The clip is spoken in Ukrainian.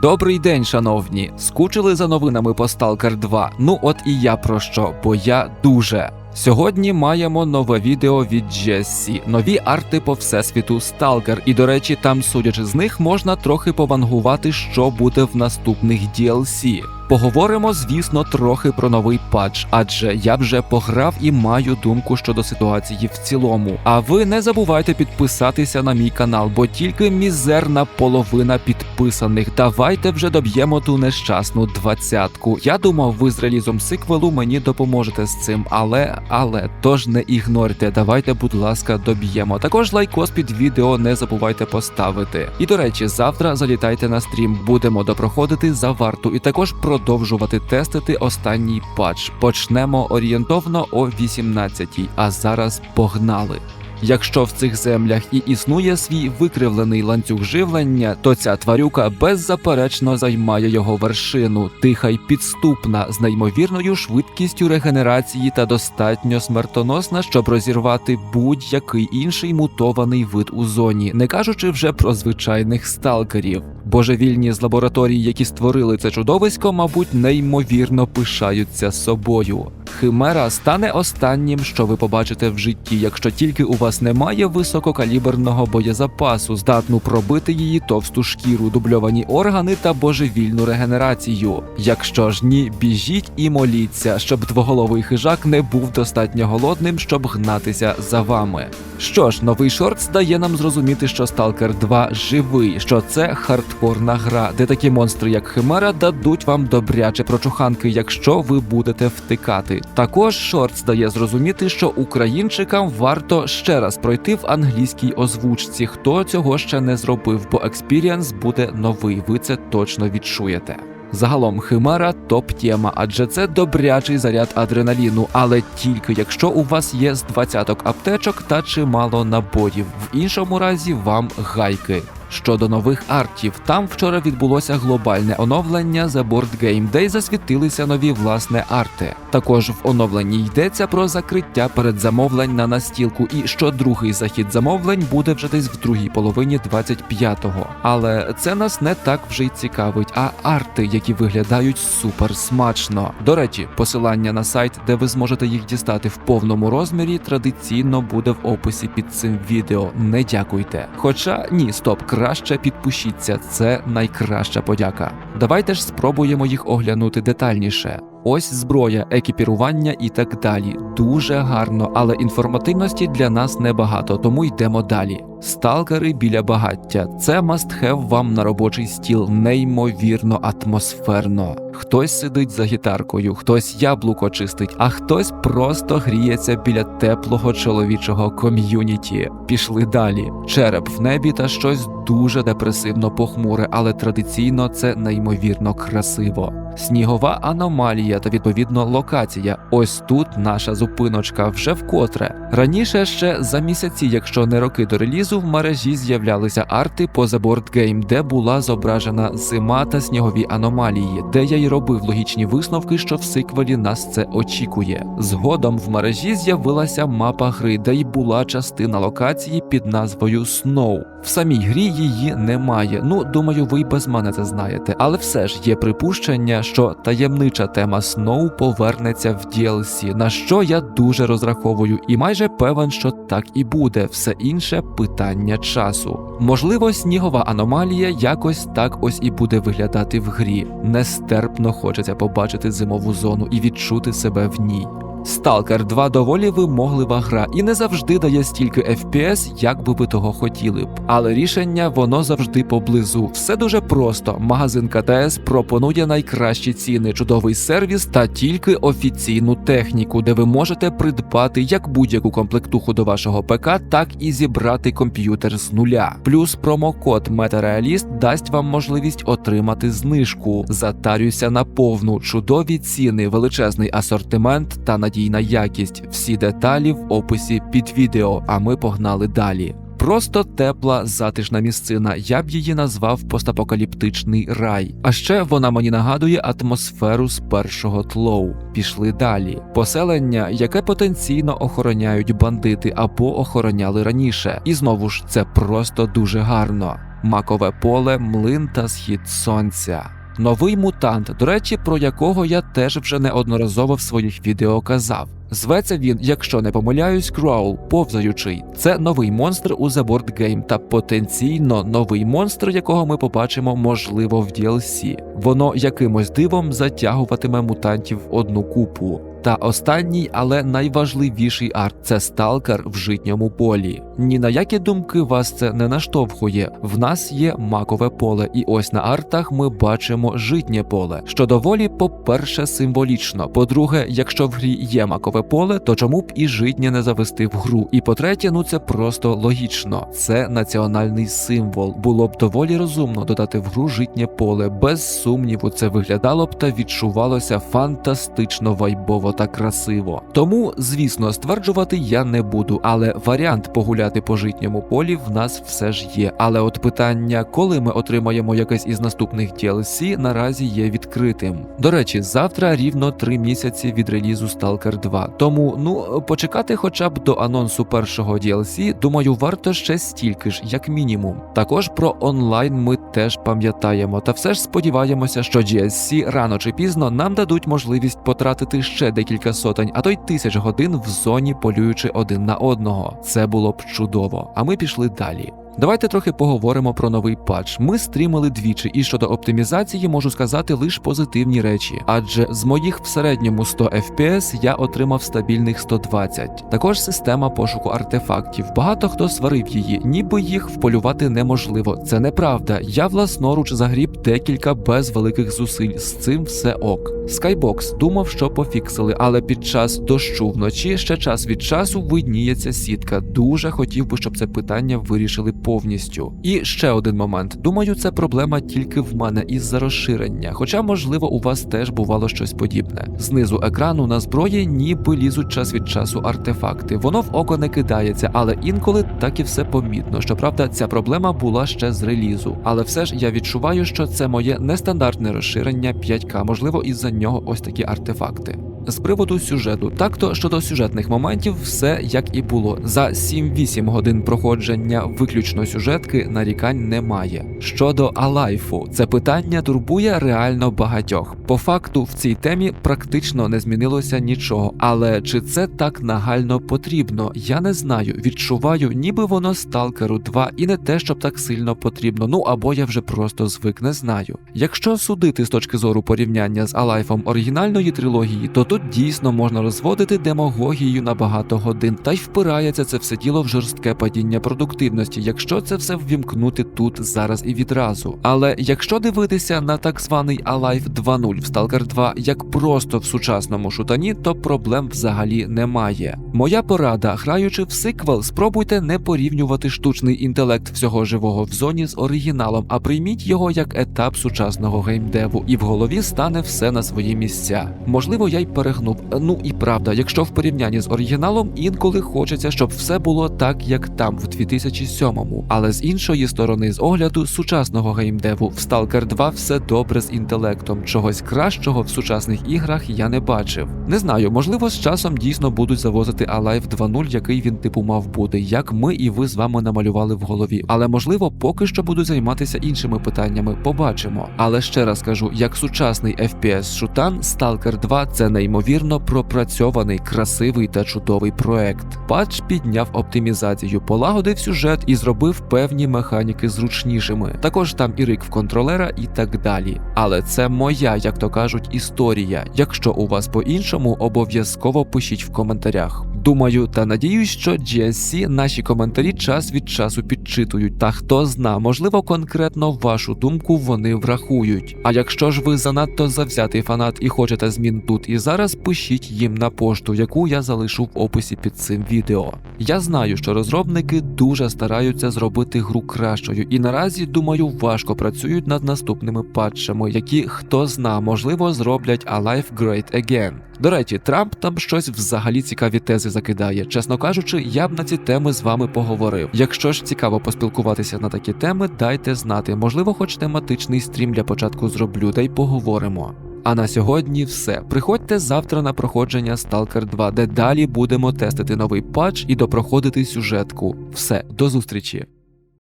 Добрий день, шановні. Скучили за новинами по Stalker 2? Ну от і я про що, бо я дуже. Сьогодні маємо нове відео від GSC, нові арти по всесвіту Stalker. І до речі, там, судячи з них, можна трохи повангувати, що буде в наступних DLC. Поговоримо, звісно, трохи про новий патч, адже я вже пограв і маю думку щодо ситуації в цілому. А ви не забувайте підписатися на мій канал, бо тільки мізерна половина підписаних. Давайте вже доб'ємо ту нещасну двадцятку. Я думав, ви з релізом сиквелу мені допоможете з цим, але але тож не ігнорте. Давайте, будь ласка, доб'ємо. Також лайкос під відео не забувайте поставити. І до речі, завтра залітайте на стрім. Будемо допроходити за варту і також продовжувати тестити останній патч. Почнемо орієнтовно о 18-й, а зараз погнали. Якщо в цих землях і існує свій викривлений ланцюг живлення, то ця тварюка беззаперечно займає його вершину, тиха й підступна, з неймовірною швидкістю регенерації та достатньо смертоносна, щоб розірвати будь-який інший мутований вид у зоні, не кажучи вже про звичайних сталкерів. Божевільні з лабораторій, які створили це чудовисько, мабуть, неймовірно пишаються собою. Химера стане останнім, що ви побачите в житті, якщо тільки у вас немає висококаліберного боєзапасу, здатну пробити її товсту шкіру, дубльовані органи та божевільну регенерацію. Якщо ж ні, біжіть і моліться, щоб двоголовий хижак не був достатньо голодним, щоб гнатися за вами. Що ж, новий шорт дає нам зрозуміти, що Stalker 2 живий, що це хардкорна гра, де такі монстри, як Химера, дадуть вам добряче прочуханки, якщо ви будете втикати. Також шорт дає зрозуміти, що українчикам варто ще раз пройти в англійській озвучці, хто цього ще не зробив, бо експіріанс буде новий. Ви це точно відчуєте. Загалом химера топ тема, адже це добрячий заряд адреналіну, але тільки якщо у вас є з двадцяток аптечок та чимало набоїв. В іншому разі вам гайки. Щодо нових артів, там вчора відбулося глобальне оновлення The Board Game, й засвітилися нові власне арти. Також в оновленні йдеться про закриття передзамовлень на настілку, і що другий захід замовлень буде вже десь в другій половині 25-го. Але це нас не так вже й цікавить, а арти, які виглядають супер смачно. До речі, посилання на сайт, де ви зможете їх дістати в повному розмірі, традиційно буде в описі під цим відео. Не дякуйте. Хоча ні, стоп, краще підпишіться, це найкраща подяка. Давайте ж спробуємо їх оглянути детальніше. Ось зброя, екіпірування і так далі. Дуже гарно, але інформативності для нас небагато, тому йдемо далі. Сталкери біля багаття. Це must-have вам на робочий стіл, неймовірно атмосферно. Хтось сидить за гітаркою, хтось яблуко чистить, а хтось просто гріється біля теплого чоловічого ком'юніті. Пішли далі. Череп в небі та щось дуже депресивно похмуре, але традиційно це неймовірно красиво. Снігова аномалія та відповідно локація. Ось тут наша зупиночка вже вкотре. Раніше ще за місяці, якщо не роки до релізу, в мережі з'являлися арти по The Board Game, де була зображена зима та снігові аномалії, де я й робив логічні висновки, що в сиквелі нас це очікує. Згодом в мережі з'явилася мапа гри, де й була частина локації під назвою Snow. В самій грі її немає. Ну думаю, ви й без мене це знаєте. Але все ж є припущення, що таємнича тема Snow повернеться в DLC, на що я дуже розраховую, і майже певен, що так і буде. Все інше питання часу. Можливо, снігова аномалія якось так ось і буде виглядати в грі. Нестерпно хочеться побачити зимову зону і відчути себе в ній. Stalker 2 доволі вимоглива гра і не завжди дає стільки FPS, як би ви того хотіли б. Але рішення воно завжди поблизу. Все дуже просто. Магазин КТС пропонує найкращі ціни, чудовий сервіс та тільки офіційну техніку, де ви можете придбати як будь-яку комплектуху до вашого ПК, так і зібрати комп'ютер з нуля. Плюс промокод MetaRealist дасть вам можливість отримати знижку. Затарюйся на повну, чудові ціни, величезний асортимент та надійна якість. Всі деталі в описі під відео. А ми погнали далі. Просто тепла, затишна місцина. Я б її назвав постапокаліптичний рай. А ще вона мені нагадує атмосферу з першого тлоу. Пішли далі. Поселення, яке потенційно охороняють бандити або охороняли раніше. І знову ж це просто дуже гарно. макове поле, млин та схід сонця. Новий мутант, до речі, про якого я теж вже неодноразово в своїх відео казав. Зветься він, якщо не помиляюсь, Кроул, повзаючий. Це новий монстр у The Board Game та потенційно новий монстр, якого ми побачимо, можливо, в DLC. Воно якимось дивом затягуватиме мутантів в одну купу. Та останній, але найважливіший арт це сталкер в житньому полі. Ні на які думки вас це не наштовхує. В нас є макове поле, і ось на артах ми бачимо житнє поле, що доволі, по-перше, символічно. По-друге, якщо в грі є макове поле, то чому б і житнє не завести в гру? І по-третє, ну це просто логічно. Це національний символ. Було б доволі розумно додати в гру житнє поле. Без сумніву, це виглядало б та відчувалося фантастично вайбово та красиво. Тому, звісно, стверджувати я не буду, але варіант погуляти по житньому полі в нас все ж є. Але от питання, коли ми отримаємо якесь із наступних DLC, наразі є відкритим. До речі, завтра рівно три місяці від релізу Stalker 2. Тому ну почекати, хоча б до анонсу першого DLC, думаю, варто ще стільки ж, як мінімум. Також про онлайн ми теж пам'ятаємо, та все ж сподіваємося, що GSC рано чи пізно нам дадуть можливість потратити ще декілька сотень, а то й тисяч годин в зоні, полюючи один на одного. Це було б чудово. А ми пішли далі. Давайте трохи поговоримо про новий патч. Ми стрімили двічі, і щодо оптимізації можу сказати лише позитивні речі, адже з моїх в середньому 100 FPS я отримав стабільних 120. Також система пошуку артефактів. Багато хто сварив її, ніби їх вполювати неможливо. Це неправда. Я власноруч загріб декілька без великих зусиль. З цим все ок. Skybox думав, що пофіксили, але під час дощу вночі ще час від часу видніється сітка. Дуже хотів би, щоб це питання вирішили повністю. І ще один момент. Думаю, це проблема тільки в мене із-за розширення, хоча, можливо, у вас теж бувало щось подібне. Знизу екрану на зброї ніби лізуть час від часу артефакти. Воно в око не кидається, але інколи так і все помітно. Щоправда, ця проблема була ще з релізу. Але все ж я відчуваю, що це моє нестандартне розширення 5К, можливо, із-за нього ось такі артефакти. З приводу сюжету, так то щодо сюжетних моментів, все як і було. За 7-8 годин проходження виключно сюжетки нарікань немає. Щодо Алайфу, це питання турбує реально багатьох. По факту в цій темі практично не змінилося нічого. Але чи це так нагально потрібно? Я не знаю. Відчуваю, ніби воно Сталкеру 2 і не те, щоб так сильно потрібно. Ну або я вже просто звик не знаю. Якщо судити з точки зору порівняння з Алайфом оригінальної трилогії, то тут дійсно можна розводити демагогію на багато годин, та й впирається це все діло в жорстке падіння продуктивності, якщо це все ввімкнути тут зараз і відразу. Але якщо дивитися на так званий Alive 2.0 в Stalker 2 як просто в сучасному шутані, то проблем взагалі немає. Моя порада, граючи в сиквел, спробуйте не порівнювати штучний інтелект всього живого в зоні з оригіналом, а прийміть його як етап сучасного геймдеву, і в голові стане все на свої місця. Можливо, я й перегнув. Ну і правда, якщо в порівнянні з оригіналом інколи хочеться, щоб все було так, як там, в 2007-му. Але з іншої сторони, з огляду сучасного геймдеву, в Stalker 2 все добре з інтелектом. Чогось кращого в сучасних іграх я не бачив. Не знаю, можливо, з часом дійсно будуть завозити Alive 2.0, який він типу мав бути, як ми і ви з вами намалювали в голові. Але можливо, поки що буду займатися іншими питаннями. Побачимо. Але ще раз кажу, як сучасний FPS шутан, Stalker 2 це неймовірно пропрацьований, красивий та чудовий проект. Патч підняв оптимізацію, полагодив сюжет і зробив певні механіки зручнішими. Також там і рик в контролера і так далі. Але це моя, як то кажуть, історія. Якщо у вас по-іншому, обов'язково пишіть в коментарях. Думаю та надіюсь, що GSC наші коментарі час від часу підчитують. Та хто зна, можливо, конкретно вашу думку вони врахують. А якщо ж ви занадто завзятий фанат і хочете змін тут і зараз, пишіть їм на пошту, яку я залишу в описі під цим відео. Я знаю, що розробники дуже стараються зробити гру кращою, і наразі, думаю, важко працюють над наступними патчами, які хто зна, можливо, зроблять Alive Great Again. До речі, Трамп там щось взагалі цікаві тези закидає. Чесно кажучи, я б на ці теми з вами поговорив. Якщо ж цікаво поспілкуватися на такі теми, дайте знати. Можливо, хоч тематичний стрім для початку зроблю, та й поговоримо. А на сьогодні все. Приходьте завтра на проходження Stalker 2, де далі будемо тестити новий патч і допроходити сюжетку. Все, до зустрічі!